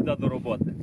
гайда до роботи.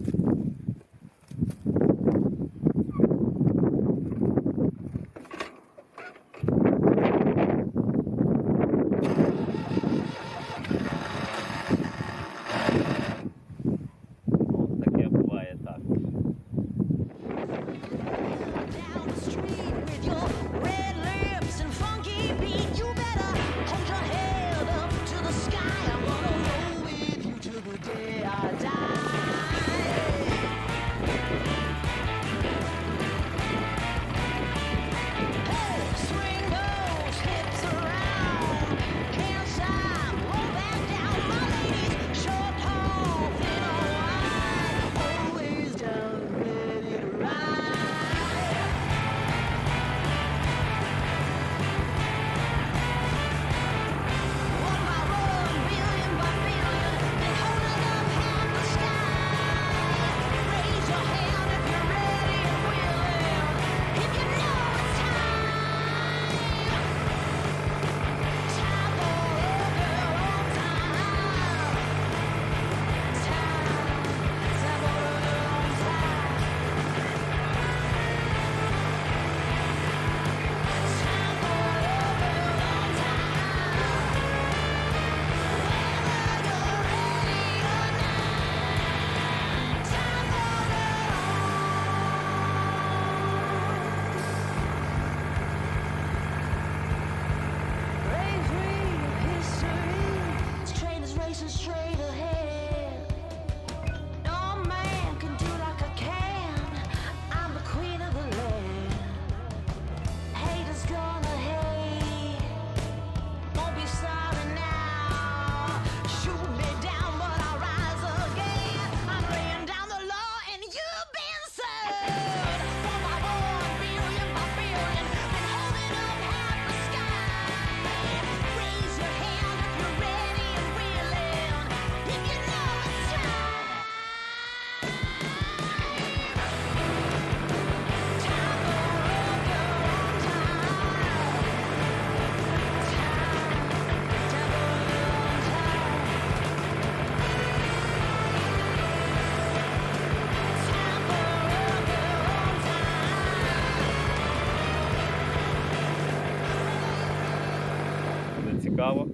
Цікаво.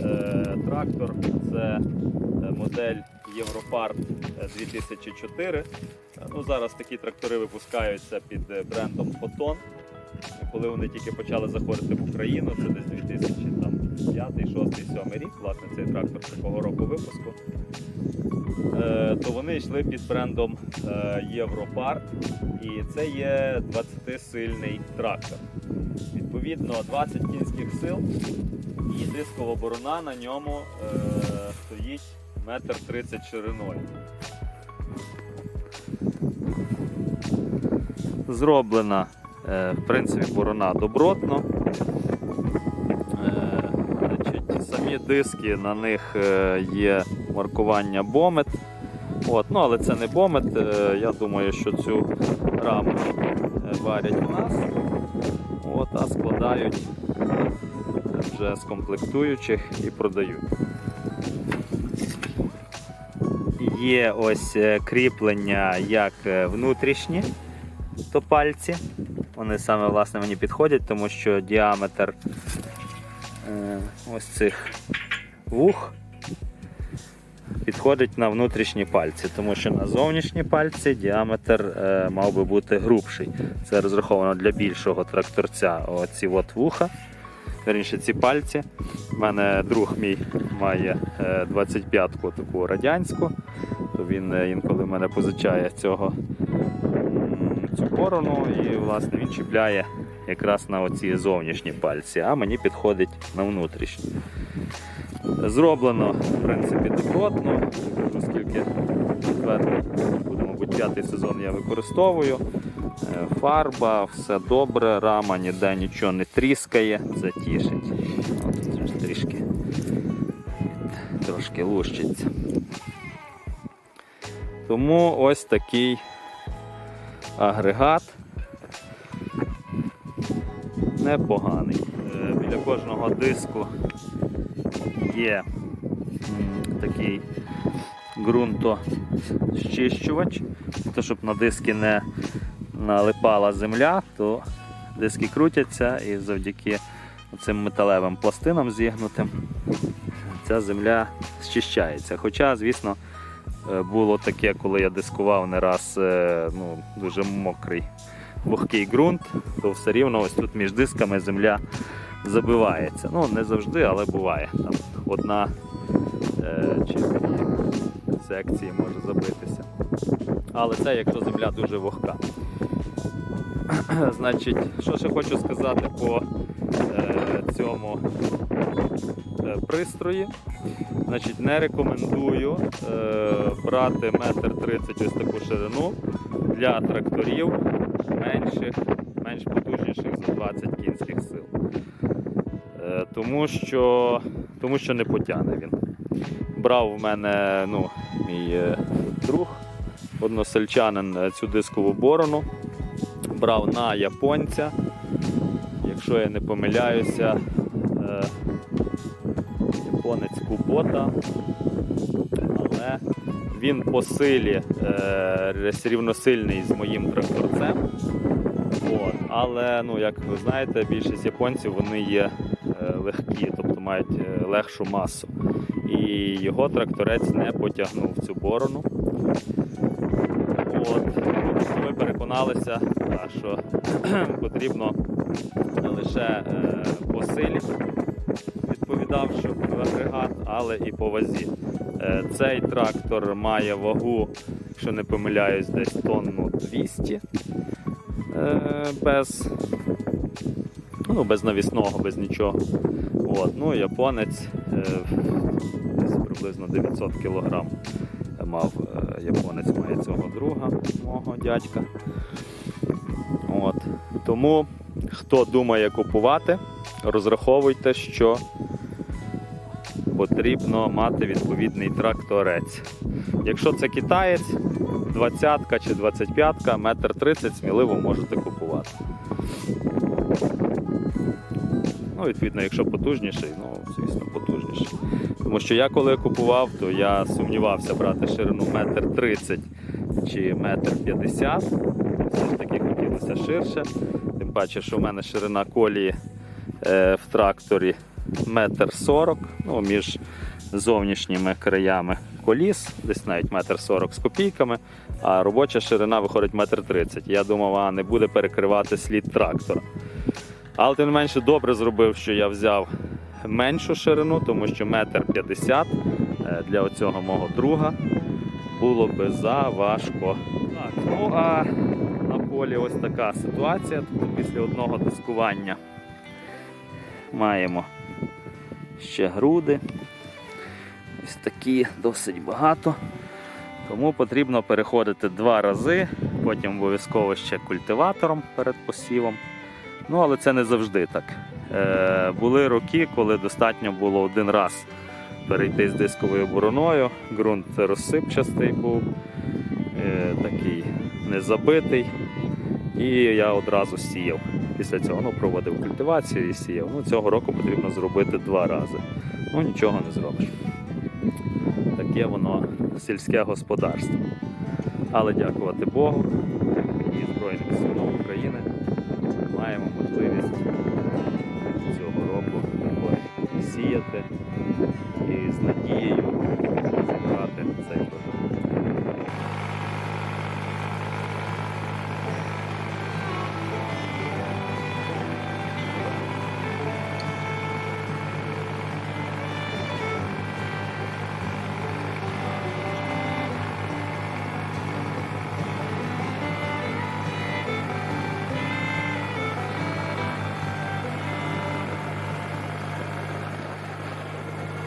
Е, Трактор це е, модель Європарт е, 2004. Е, Ну, зараз такі трактори випускаються під брендом Фотон. Коли вони тільки почали заходити в Україну, це десь 2005, 6, 7 рік, власне, цей трактор такого року випуску. То вони йшли під брендом Європарт, і це є 20-сильний трактор. Відповідно, 20 кінських сил і дискова борона на ньому е, стоїть метр тридцять шириною. Зроблена, е, в принципі, борона добротно. Е, самі диски на них е, є маркування Бомет. От, ну, але це не Бомет. Е, я думаю, що цю раму варять у нас. От, а складають вже з комплектуючих і продають. Є ось е, кріплення як е, внутрішні, то пальці. Вони саме власне мені підходять, тому що діаметр е, ось цих вух підходить на внутрішні пальці, тому що на зовнішні пальці діаметр мав би бути грубший. Це розраховано для більшого тракторця. Оці от вуха. Верніше, ці пальці. У мене друг мій має е, 25-ку таку радянську, то він е, інколи в мене позичає цього цю борону і власне він чіпляє якраз на оці зовнішні пальці, а мені підходить на внутрішні. Зроблено, в принципі, добротно, оскільки буде, мабуть, п'ятий сезон я використовую. Е, Фарба, все добре, рама ніде нічого не тріскає, це. От, трішки, трошки лущиться. Тому ось такий агрегат. Непоганий. Е, Біля кожного диску є такий ґрунтощищувач, щоб на диски не налипала земля, то диски крутяться і завдяки цим металевим пластинам зігнутим ця земля зчищається. Хоча, звісно, е, було таке, коли я дискував не раз е, ну, дуже мокрий вогкий ґрунт, то все рівно ось тут між дисками земля забивається. Ну, не завжди, але буває. Там одна е, чи секції може забитися. Але це якщо земля дуже вогка. Значить, що ще хочу сказати по е, цьому е, пристрої. Значить, не рекомендую е, брати метр тридцять ось таку ширину для тракторів менших, менш потужніших за 20 кінських сил. Е, тому, що, тому що не потягне він. Брав в мене ну, мій е, друг, односельчанин е, цю дискову борону. Брав на японця. Якщо я не помиляюся, е, японець Кубота, але він по силі е, рівносильний з моїм тракторцем. От. Але, ну, як ви знаєте, більшість японців вони є е, легкі, тобто мають легшу масу. І його тракторець не потягнув цю борону. От. Переконалися, що потрібно лише е, по силі відповідав, агрегат, але і по вазі. Е, Цей трактор має вагу, якщо не помиляюсь, десь тонну 200 е, без, ну, без навісного, без нічого. От. Ну, японець десь приблизно 900 кг мав японець має цього друга, мого дядька. От. Тому хто думає купувати, розраховуйте, що потрібно мати відповідний тракторець. Якщо це китаєць, 20 чи 25, метр 30 сміливо можете купувати. Ну, відповідно, якщо потужніший, ну, звісно, потужніший. Тому що я коли купував, то я сумнівався брати ширину метр 30 чи метр 50. Все ж таки хотілося ширше. Тим паче, що в мене ширина колії е, в тракторі метр 40, ну, між зовнішніми краями коліс, десь навіть метр 40 з копійками, а робоча ширина виходить метр 30. Я думав, а не буде перекривати слід трактора. Але тим не менше добре зробив, що я взяв меншу ширину, тому що метр 50 е, для оцього мого друга було би заважко. Так, ну а на полі ось така ситуація. Тобто після одного дискування маємо ще груди. Ось такі досить багато. Тому потрібно переходити два рази, потім обов'язково ще культиватором перед посівом. Ну, але це не завжди так. Е, були роки, коли достатньо було один раз перейти з дисковою бороною. Ґрунт розсипчастий був, е, такий незабитий. І я одразу сіяв. Після цього ну, проводив культивацію і сіяв. Ну, цього року потрібно зробити два рази. Ну нічого не зробиш. Таке воно сільське господарство. Але дякувати Богу і Збройним силам України benefits.